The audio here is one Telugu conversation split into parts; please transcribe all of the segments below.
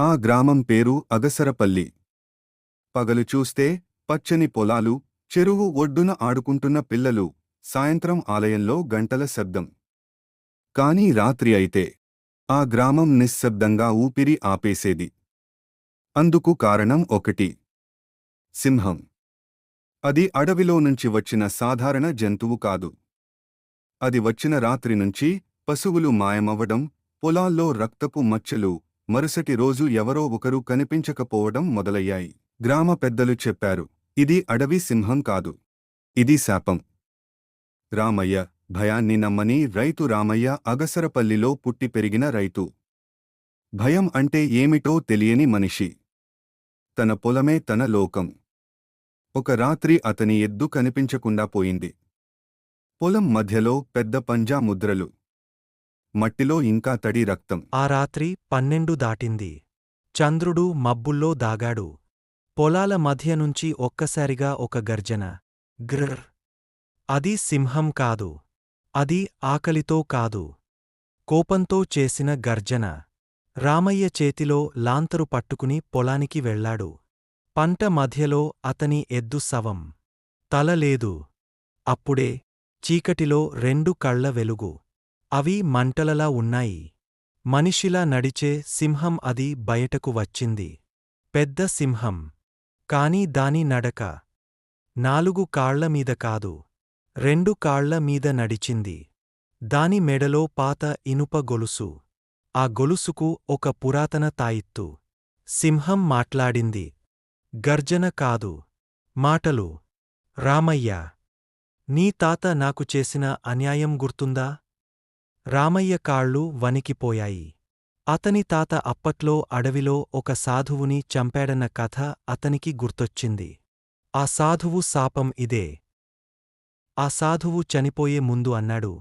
ఆ గ్రామం పేరు అగసరపల్లి. పగలు చూస్తే పచ్చని పొలాలు చెరువు ఒడ్డున ఆడుకుంటున్న పిల్లలు సాయంత్రం ఆలయంలో గంటల శబ్దం. కాని రాత్రి అయితే ఆ గ్రామం నిశ్శబ్దంగా ఊపిరి ఆపేసేది. అందుకు కారణం ఒకటి. సింహం. అది అడవిలో నుంచి వచ్చిన సాధారణ జంతువు కాదు. అది వచ్చిన రాత్రి నుంచి పశువులు మాయమవ్వడం పొలాల్లో రక్తపు మచ్చలు మరుసటి రోజు ఎవరో ఒకరు కనిపించకపోవడం మొదలయ్యాయి. గ్రామ పెద్దలు చెప్పారు ఇది అడవి సింహం కాదు. ఇది శాపం. రామయ్య భయాన్ని నమ్మని రైతు రామయ్య అగసరపల్లిలో పుట్టి పెరిగిన రైతు. భయం అంటే ఏమిటో తెలియని మనిషి. తన పొలమే తన లోకం. ఒక రాత్రి అతని ఎద్దు కనిపించకుండా పోయింది. పొలం మధ్యలో పెద్ద పంజా ముద్రలు మట్టిలో ఇంకా తడి రక్తం. ఆ రాత్రి పన్నెండు దాటింది. చంద్రుడు మబ్బుల్లో దాగాడు. పొలాల మధ్య నుంచి ఒక్కసారిగా ఒక గర్జన. గ్రర్. అది సింహం కాదు. అది ఆకలితో కాదు. కోపంతో చేసిన గర్జన. రామయ్య చేతిలో లాంతరు పట్టుకుని పొలానికి వెళ్ళాడు. పంట మధ్యలో అతని ఎద్దు సవం తల లేదు. అప్పుడే చీకటిలో రెండు కళ్ళ వెలుగు. అవి మంటలలా ఉన్నాయి. మనిషిలా నడిచే సింహం అది బయటకు వచ్చింది. పెద్ద సింహం. కాని దాని నడక. నాలుగు కాళ్ళమీద కాదు. రెండు కాళ్ళ మీద నడిచింది. దాని మెడలో పాత ఇనుప గొలుసు. ఆ గొలుసుకు ఒక పురాతన తాయిత్తు. సింహం మాట్లాడింది. గర్జన కాదు. మాటలు. రామయ్య! నీ తాత నాకు చేసిన అన్యాయం గుర్తుందా? రామయ్య కాళ్ళు వణికిపోయాయి. అతని తాత అప్పట్లో అడవిలో ఒక సాధువుని చంపాడన్న కథ అతనికి గుర్తొచ్చింది. ఆ సాధువు శాపం ఇదే. ఆ సాధువు చనిపోయే ముందు అన్నాడు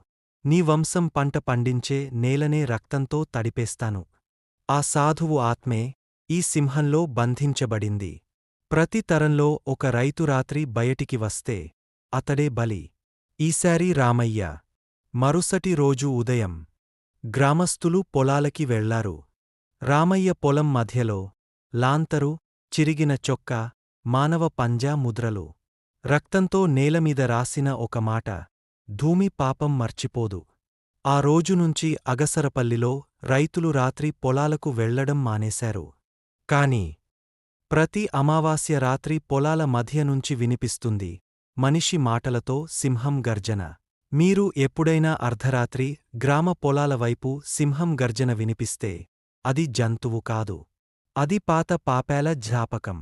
నీ వంశం పంట పండించే నేలనే రక్తంతో తడిపేస్తాను. ఆ సాధువు ఆత్మే ఈ సింహంలో బంధించబడింది. ప్రతి తరంలో ఒక రైతు రాత్రి బయటికి వస్తే అతడే బలి. ఈసారి రామయ్య మరుసటి రోజు ఉదయం గ్రామస్థులు పొలాలకి వెళ్ళారు. రామయ్య పొలం మధ్యలో లాంతరు చిరిగిన చొక్క మానవ పంజా ముద్రలు. రక్తంతో నేలమీద రాసిన ఒక మాట ధూమి పాపం మర్చిపోదు. ఆ రోజునుంచి అగసరపల్లిలో రైతులు రాత్రి పొలాలకు వెళ్ళడం మానేశారు. కాని ప్రతి అమావాస్య రాత్రి పొలాల మధ్య నుంచి వినిపిస్తుంది. మనిషి మాటలతో సింహం గర్జన. మీరు ఎప్పుడైనా అర్ధరాత్రి గ్రామ పొలాల వైపు సింహం గర్జన వినిపిస్తే అది జంతువు కాదు. అది పాత పాపాల జ్ఞాపకం.